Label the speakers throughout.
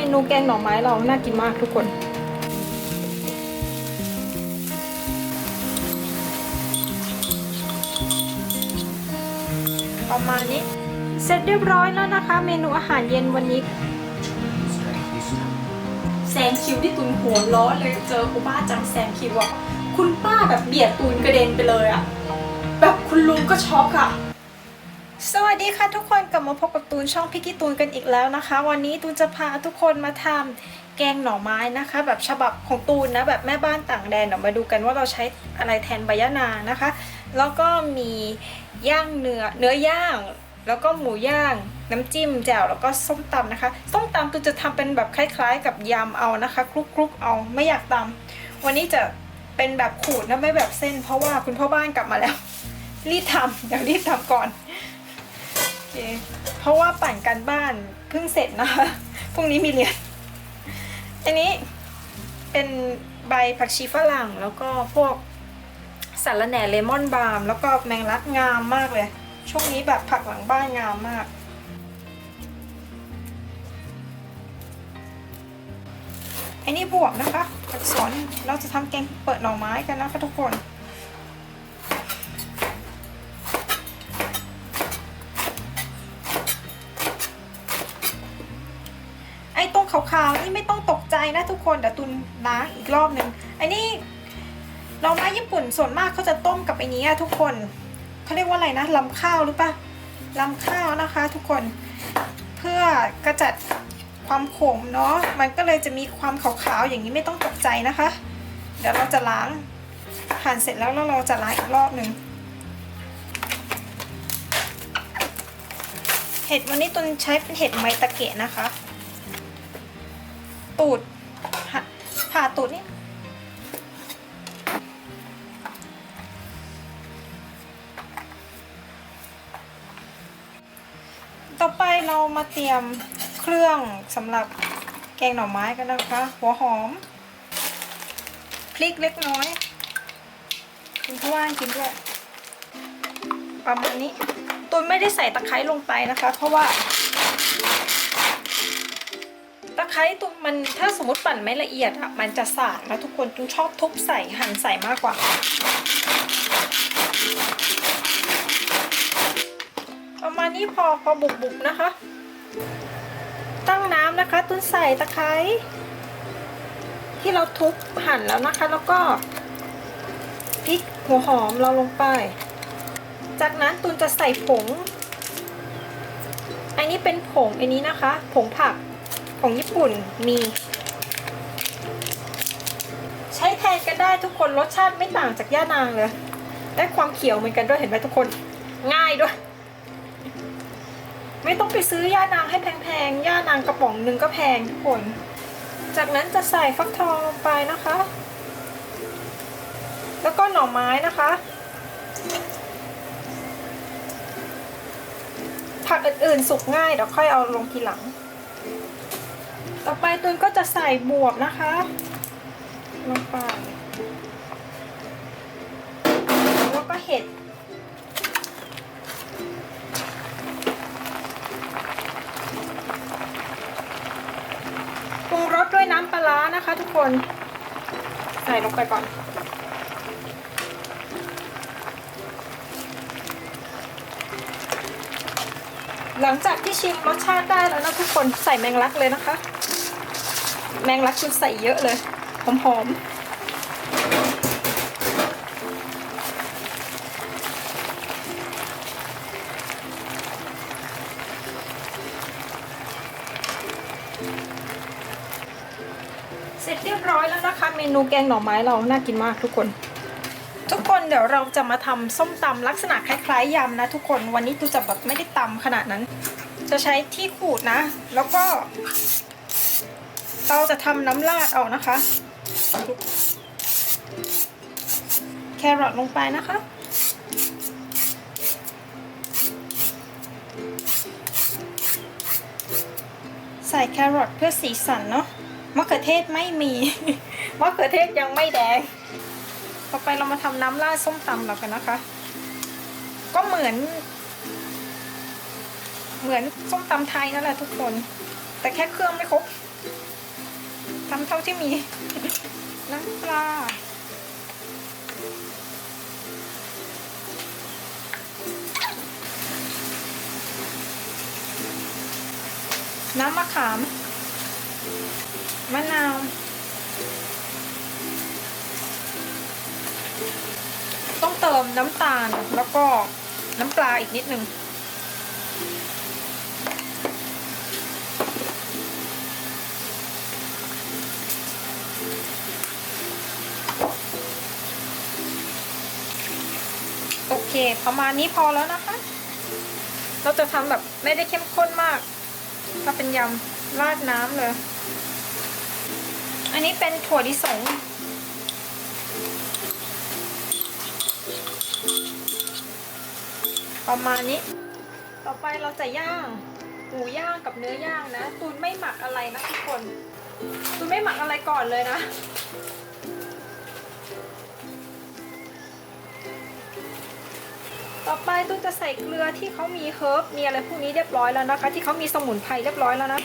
Speaker 1: มนูแกงหน่อไม้เราน่ากินมากทุกคน ประมาณนี้ เสร็จเรียบร้อยแล้วนะคะ เมนูอาหารเย็นวันนี้ แซงคิวที่ตุนหัวล้อเลยเจอคุณป้าจังแซงคิวอะ คุณป้าแบบเบียดตูนกระเด็นไปเลยอะ แบบคุณลุงก็ช็อกอะ สวัสดีค่ะทุกคนกลับมาพบกับตูนช่องพี่กี้ตูนกันอีกแล้วนะคะ วันนี้ตูนจะพาทุกคนมาทำแกงหน่อไม้นะคะ แบบฉบับของตูนนะแบบแม่บ้านต่างแดนเดี๋ยวมาดูกันว่าเราใช้อะไรแทนใบยะนานะคะ แล้วก็มีย่างเนื้อเนื้อย่าง แล้วก็หมูย่าง น้ำจิ้มแจ่วแล้วก็ส้มตำนะคะ ส้มตำตูนจะทำเป็นแบบคล้าย ๆ กับยำเอานะคะคลุกๆเอาไม่อยากตำวันนี้จะเป็นแบบขูดนะไม่แบบเส้น เพราะว่าคุณพ่อบ้านกลับมาแล้ว รีบทำเดี๋ยวรีบทำก่อน เค เพราะว่าปั่นกันบ้านเพิ่งเสร็จนะคะ พรุ่งนี้มีเรียน อันนี้เป็นใบผักชีฝรั่งแล้วก็พวกสารแหน่เลมอนบาล์มแล้วก็แมงลักงามมากเลย ช่วงนี้แบบผักหลังบ้านงามมาก อันนี้บวบนะคะผักสวนเราจะทำแกงเปิดหน่อไม้กันนะคะทุกคน ขาวๆนี่ไม่ต้องตกใจนะทุกคนเดี๋ยวตุนล้างอีกรอบหนึ่งไอ้นี่หน่อไม้ญี่ปุ่นส่วนมากเขาจะต้มกับไอ้นี้อะทุกคนเขาเรียกว่าอะไรนะลำข้าวหรือปะลำข้าวนะคะ ทุกคนเพื่อกระจัดความขมเนาะมันก็เลยจะมีความขาวๆอย่างนี้ไม่ต้องตกใจนะคะ เดี๋ยวเราจะล้างหั่นเสร็จแล้วแล้วเราจะล้างอีกรอบหนึ่งเห็ดวันนี้ตุนใช้เป็นเห็ดไมตะเกะนะคะ ตูดผ่าตูดนี่ต่อไปเรามาเตรียมเครื่องสำหรับแกงหน่อไม้กันนะคะ หัวหอมพริกเล็กน้อยคุณพ่อว่านกินด้วยประมาณนี้ตุนไม่ได้ใส่ตะไคร้ลงไปนะคะ เพราะว่า ตะไคร้ตุนมันถ้าสมมติปั่นไม่ละเอียดอะมันจะสากนะทุกคนตุนชอบทุบใส่หั่นใส่มากกว่า ประมาณนี้พอพอบุบบุบนะคะ ตั้งน้ำนะคะตุนใส่ตะไคร้ที่เราทุบหั่นแล้วนะคะ แล้วก็พริกหัวหอมเราลงไป จากนั้นตุนจะใส่ผง อันนี้เป็นผงอันนี้นะคะ ผงผัก ของญี่ปุ่นมี ใช้แทนกันได้ทุกคนรสชาติไม่ต่างจากย่านางเลย ได้ความเขียวเหมือนกันด้วยเห็นไหมทุกคน ง่ายด้วย ไม่ต้องไปซื้อย่านางให้แพงๆย่านางกระป๋องหนึ่งก็แพงทุกคน จากนั้นจะใส่ฟักทองลงไปนะคะ แล้วก็หน่อไม้นะคะผักอื่นๆสุกง่ายเดี๋ยวค่อยเอาลงทีหลัง ต่อไปตุนก็จะใส่บวบนะคะลงไปแล้วก็เห็ดปรุงรสด้วยน้ำปลาร้านะคะทุกคน ใส่ลงไปก่อนหลังจากที่ชิมรสชาติได้แล้วนะทุกคนใส่แมงลักเลยนะคะ แมงลักคุณใส่เยอะเลยหอมๆ เสร็จเรียบร้อยแล้วนะคะ เมนูแกงหน่อไม้เราน่ากินมากทุกคน ทุกคนเดี๋ยวเราจะมาทำส้มตำลักษณะคล้ายๆยำนะทุกคนวันนี้ตูจะแบบไม่ได้ตำขนาดนั้น จะใช้ที่ขูดนะ แล้วก็ เราจะทำน้ำราดเอานะคะ แครอทลงไปนะคะ ใส่แครอทเพื่อสีสันเนาะมะเขือเทศไม่มีมะเขือเทศยังไม่แดง ต่อไปเรามาทำน้ำราดส้มตำเรากันนะคะ ก็เหมือน เหมือนส้มตำไทยนั่นแหละทุกคน แต่แค่เครื่องไม่ครบ ทำเท่าที่มี น้ำปลาน้ำมะขาม มะนาว ต้องเติมน้ำตาลแล้วก็น้ำปลาอีกนิดนึง เค ประมาณนี้พอแล้วนะคะ เราจะทำแบบไม่ได้เข้มข้นมาก ถ้าเป็นยำราดน้ำเลย อันนี้เป็นถั่วลิสงประมาณนี้ ต่อไปเราจะย่างหมูย่างกับเนื้อย่างนะ ตูนไม่หมักอะไรนะทุกคน ตูนไม่หมักอะไรก่อนเลยนะ ต่อไปตูนจะใส่เกลือที่เขามีเฮิร์บมีอะไรพวกนี้เรียบร้อยแล้วนะคะ ที่เขามีสมุนไพรเรียบร้อยแล้วนะ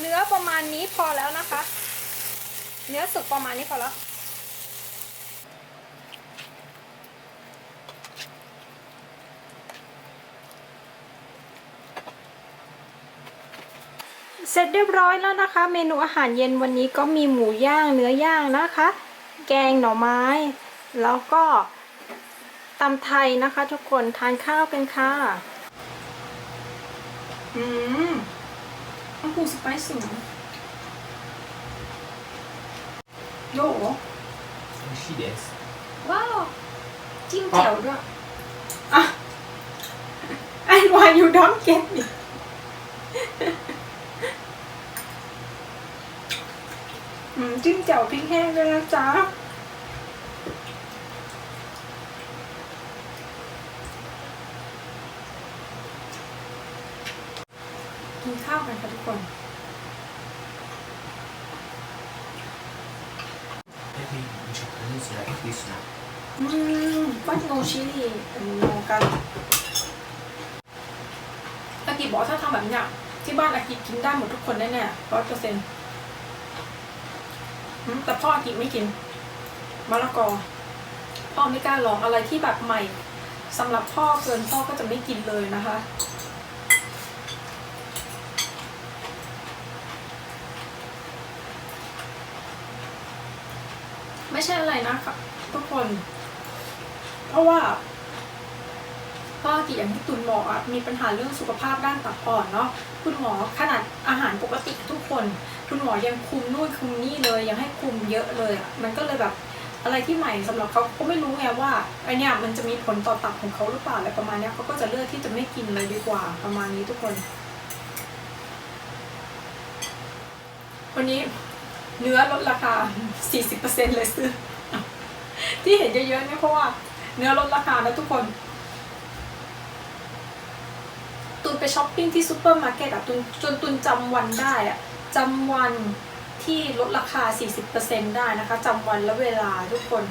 Speaker 1: เนื้อประมาณนี้พอแล้วนะคะ เนื้อสุกประมาณนี้พอแล้ว เสร็จเรียบร้อยแล้วนะคะ เมนูอาหารเย็นวันนี้ก็มีหมูย่างเนื้อย่างนะคะ แกงหน่อไม้ แล้วก็ตำไทยนะคะ ทุกคนทานข้าวกันค่ะ อืมต้องปูสไปซี่โย
Speaker 2: 美味しいです。
Speaker 1: ว้าวจิ้มแจ่วด้วยอ่ะ and why you don't get it จิ้มแจ่วพริกแห้งด้วยนะจ๊ะกินข้าวกันค่ะทุกคน
Speaker 2: Maybe Japanese like this now.
Speaker 1: อืมบัตโนชิลีโนกันอากิบอกถ้าทำแบบเนี้ยที่บ้านอากิกินได้หมดทุกคนแน่ๆร้อยเปอร์เซ็นต์ แต่พ่อกินไม่กินมะละกอ พ่อไม่กล้าลองอะไรที่แบบใหม่สำหรับพ่อเกินพ่อก็จะไม่กินเลยนะคะ ไม่ใช่อะไรนะคะทุกคน เพราะว่าพ่อกี่อย่างที่ตุนบออะมีปัญหาเรื่องสุขภาพด้านตับอ่อนเนาะคุณหมอขนาดอาหารปกติทุกคน คุณหมอ ยังคุมนู่นคุมนี่เลย ยังให้คุมเยอะเลยอะมันก็เลยแบบอะไรที่ใหม่สำหรับเขาก็ไม่รู้ไงว่าไอเนี้ยมันจะมีผลต่อตับของเขาหรือเปล่าอะไรประมาณเนี้ยเขาก็จะเลือกที่จะไม่กินเลยดีกว่าประมาณนี้ทุกคน วันนี้เนื้อลดราคา 40%เลยซื้อ ที่เห็นเยอะๆเนี่ยเพราะว่าเนื้อลดราคาแล้วทุกคน ตุนไปช้อปปิ้งที่ซูเปอร์มาร์เก็ตอะตุนจนตุนจำวันได้อะ จำวันที่ลดราคา 40%ได้นะคะจำวันและเวลาทุกคน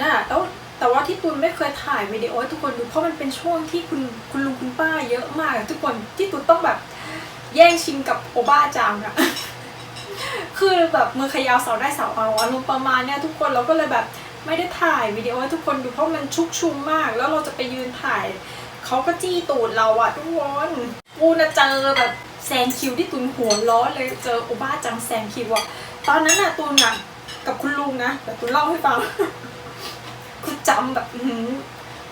Speaker 1: นะแล้วแต่ว่าที่ตุนไม่เคยถ่ายวิดีโอให้ทุกคนดูเพราะมันเป็นช่วงที่คุณคุณลุงคุณป้าเยอะมากทุกคนที่ตุนต้องแบบแย่งชิงกับโอบ้าจังอะคือแบบมือเขยาวเสาได้เสาเอาอารมณ์ประมาณเนี้ยทุกคนเราก็เลยแบบไม่ได้ถ่ายวิดีโอให้ทุกคนดูเพราะมันชุกชุมมาก แล้วเราจะไปยืนถ่ายเขาก็จี้ตูดเราอะทุกคนกูนะเจอแบบ แซงคิวที่ตุนหัวล้อเลยเจอโอบ้าจังแซงคิวอะตอนนั้นอะตุนอะกับคุณลุงนะแต่ตุนเล่าให้ฟังคือจำแบบอ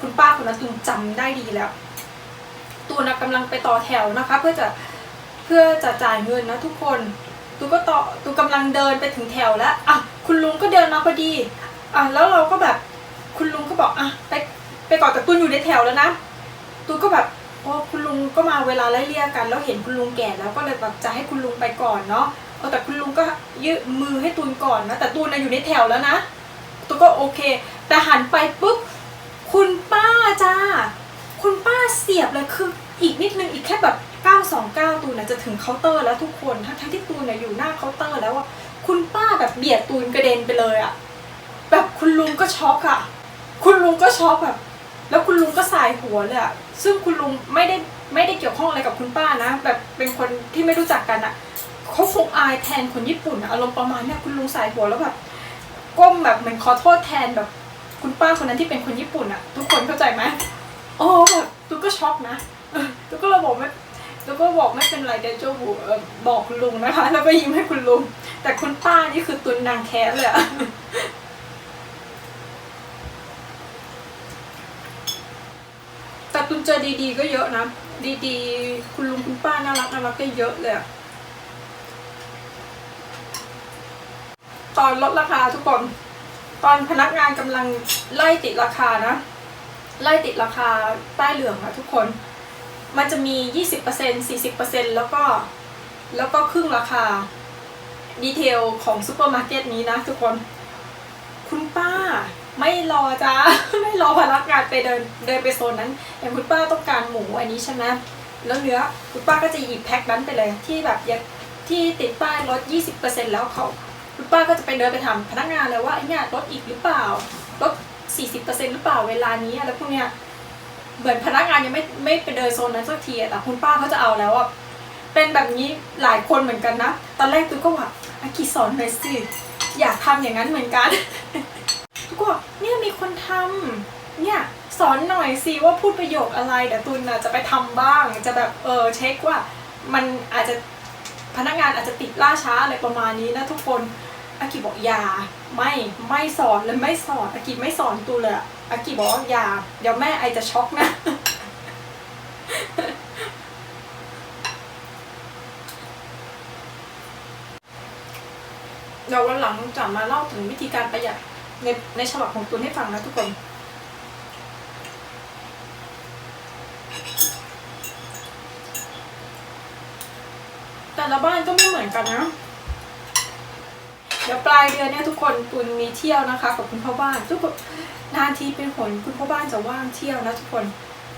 Speaker 1: คุณป้าคนนั้นตุนจำได้ดีแล้วตูนอะกำลังไปต่อแถวนะคะ เพื่อจะเพื่อจะจ่ายเงินนะทุกคนตูก็ต่อตูกำลังเดินไปถึงแถวแล้วอะคุณลุงก็เดินมาพอดีอะแล้วเราก็แบบ คุณลุงก็บอกอะไปไปก่อนแต่ตูนอยู่ในแถวแล้วนะตูก็แบบ โอ้คุณลุงก็มาเวลาไล่เลี่ยกัน แล้วเห็นคุณลุงแก่แล้วก็เลยแบบจะให้คุณลุงไปก่อนเนาะเออแต่คุณลุงก็ยืดมือให้ตูนก่อนนะแต่ตูนน่ะอยู่ในแถวแล้วนะตูก็โอเค แต่หันไปปุ๊บคุณป้าจ้าคุณป้าเสียบเลยคืออีกนิดนึงอีกแค่แบบสองเก้าตูนน่ะจะถึงเคาน์เตอร์แล้วทุกคนทั้งที่ตูนน่ะอยู่หน้าเคาน์เตอร์แล้วอะคุณป้าแบบเบียดตูนกระเด็นไปเลยอะแบบคุณลุงก็ช็อกอะคุณลุงก็ช็อกแบบ แล้วคุณลุงก็สายหัวเลยอะซึ่งคุณลุงไม่ได้ไม่ได้เกี่ยวข้องอะไรกับคุณป้านะ แบบเป็นคนที่ไม่รู้จักกันอะเขาคงอายแทนคนญี่ปุ่นอะอารมณ์ประมาณเนี้ยคุณลุงสายหัวแล้วแบบก้มแบบเหมือนขอโทษแทนแบบ คุณป้าคนนั้นที่เป็นคนญี่ปุ่นอะทุกคนเข้าใจไหมโอ้แบบตุ๊กก็ช็อกนะเออตุ๊กก็เลยบอกไม่ตุ๊กก็บอกไม่เป็นไรเดยวโจบูเออบอกคุณลุงนะคะ แล้วก็ยิ้มให้คุณลุงแต่คุณป้านี่คือตุนนางแค้นเลยอะ แต่ตุนเจอดีๆก็เยอะนะ ดีๆ คุณลุงคุณป้าน่ารักน่ารักก็เยอะเลยตอนลดราคาทุกคน ตอนพนักงานกำลังไล่ติดราคานะ ไล่ติดราคาป้เหลืองอะทุกคน มันจะมี 20% 40%แล้วก็ แล้วก็ครึ่งราคา ดีเทลของซูเปอร์มาร์เก็ตนี้นะทุกคน คุณป้า ไม่รอจ้า ไม่รอพนักงานไปเดินเดินไปโซนนั้นอย่างคุณป้าต้องการหมูอันนี้ใช่ไหมแล้วเนื้อคุณป้าก็จะหยิบแพ็คนั้นไปเลย ที่แบบยังที่ติดป้ายลด 20%แล้วเขาคุณป้าก็จะไปเดินไปถามพนักงานเลยว่าไอ้เนี่ยลดอีกหรือเปล่าลด 40%หรือเปล่าเวลานี้อะไรพวกเนี้ยเหมือนพนักงานยังไม่ไม่ไปเดินโซนนั้นสักทีแต่คุณป้าเขาจะเอาแล้วอะเป็นแบบนี้หลายคนเหมือนกันนะ ตอนแรกตุ๊กก็ว่าอากิสอนหน่อยสิอยากทำอย่างนั้นเหมือนกัน ทุกคนเนี่ยมีคนทำเนี่ยสอนหน่อยสิว่าพูดประโยคอะไรเดี๋ยวตุนจะไปทำบ้าง จะแบบเออเช็คว่ามันอาจจะพนักงานอาจจะติดล่าช้าอะไรประมาณนี้นะทุกคนอากิบอกอย่าไม่ไม่สอนเลยไม่สอนอากิไม่สอนตูเลยอากิบอกอย่าเดี๋ยวแม่ไอจะช็อกนะ เดี๋ยววันหลังจะมาเล่าถึงวิธีการประหยัด ในในฉบับของตุนให้ฟังนะทุกคนแต่ละบ้านก็ไม่เหมือนกันนะเดี๋ยวปลายเดือนเนี่ยทุกคนตุนมีเที่ยวนะคะกับคุณพ่อบ้าน ทุกคนนานทีเป็นผลคุณพ่อบ้านจะว่างเที่ยวนะทุกคน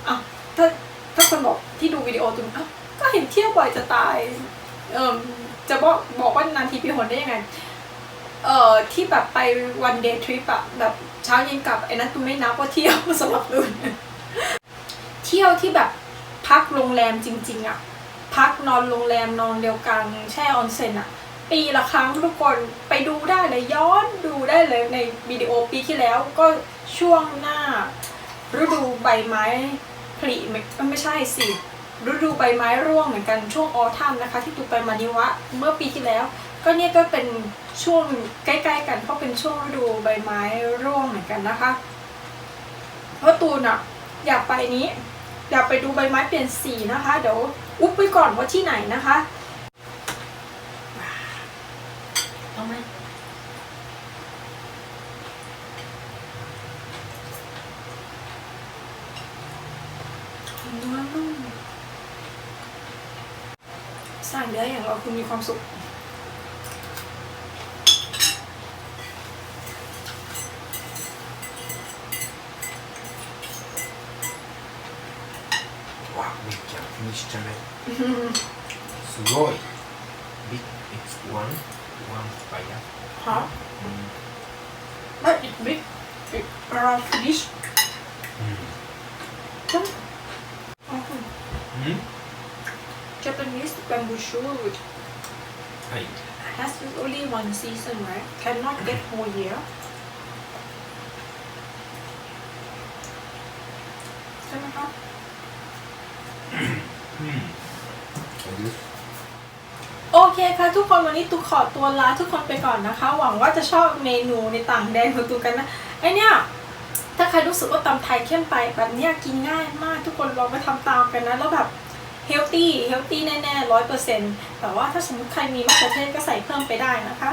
Speaker 1: อะถ้าถ้าคนบอกที่ดูวิดีโอตุนอะก็เห็นเที่ยวบ่อยจะตายเออจะบอกบอกว่านานทีเป็นผลได้ยังไง เอ่อที่แบบไปวันเดย์ทริปอะแบบเช้าเย็นกลับไอ้นั้นตุนไม่นับว่าเที่ยวสำหรับตุนเที่ยวที่แบบพักโรงแรมจริง ๆอะพักนอนโรงแรมนอนเดียวกันแช่ออนเซ็นอะปีละครั้งทุกคนไปดูได้เลยย้อนดูได้เลยในวิดีโอปีที่แล้วก็ช่วงหน้า ฤดูใบไม้ผลิไม่ไม่ใช่สิฤดูใบไม้ร่วงเหมือนกันช่วงออทัมนะคะ ที่ตูไปมานิวะเมื่อปีที่แล้ว ก็เนี่ยก็เป็นช่วงใกล้ๆกันเพราะเป็นช่วงฤดูใบไม้ร่วงเหมือนกันนะคะเพราะตูนอะอยากไปนี้อยากไปดูใบไม้เปลี่ยนสีนะคะ เดี๋ยวอุ๊บไปก่อนว่าที่ไหนนะคะ
Speaker 2: เอาไหม
Speaker 1: เนื้อนุ่มสร้างเนื้ออย่างเราคุณมีความสุข
Speaker 2: じゃないすごい Big it's one one
Speaker 1: papaya
Speaker 2: Huh? Mm.
Speaker 1: But it's big. It around this.
Speaker 2: Mm. Mm.
Speaker 1: Japanese bamboo shoot
Speaker 2: Right.
Speaker 1: has only one season, right? Cannot get mm-hmm. whole year. โอเคค่ะทุกคนวันนี้ตูขอตัวลาทุกคนไปก่อนนะคะ หวังว่าจะชอบเมนูในต่างแดนของตูกันนะไอเนี่ยถ้าใครรู้สึกว่าตำไทยเข้มไปแบบเนี้ยกินง่ายมากทุกคนลองไปทำตามกันนะแล้วแบบเฮลตี้เฮลตี้แน่ๆร้อยเปอร์เซ็นต์แต่ว่าถ้าสมมติใครมีมะเขือเทศก็ใส่เพิ่มไปได้นะคะ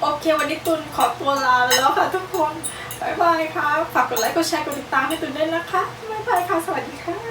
Speaker 1: โอเค วันนี้ตุนขอตัวลาแล้วค่ะทุกคนบายบายค่ะฝากกดไลค์กดแชร์กดติดตามให้ตุนด้วยนะคะบายบายค่ะสวัสดีค่ะ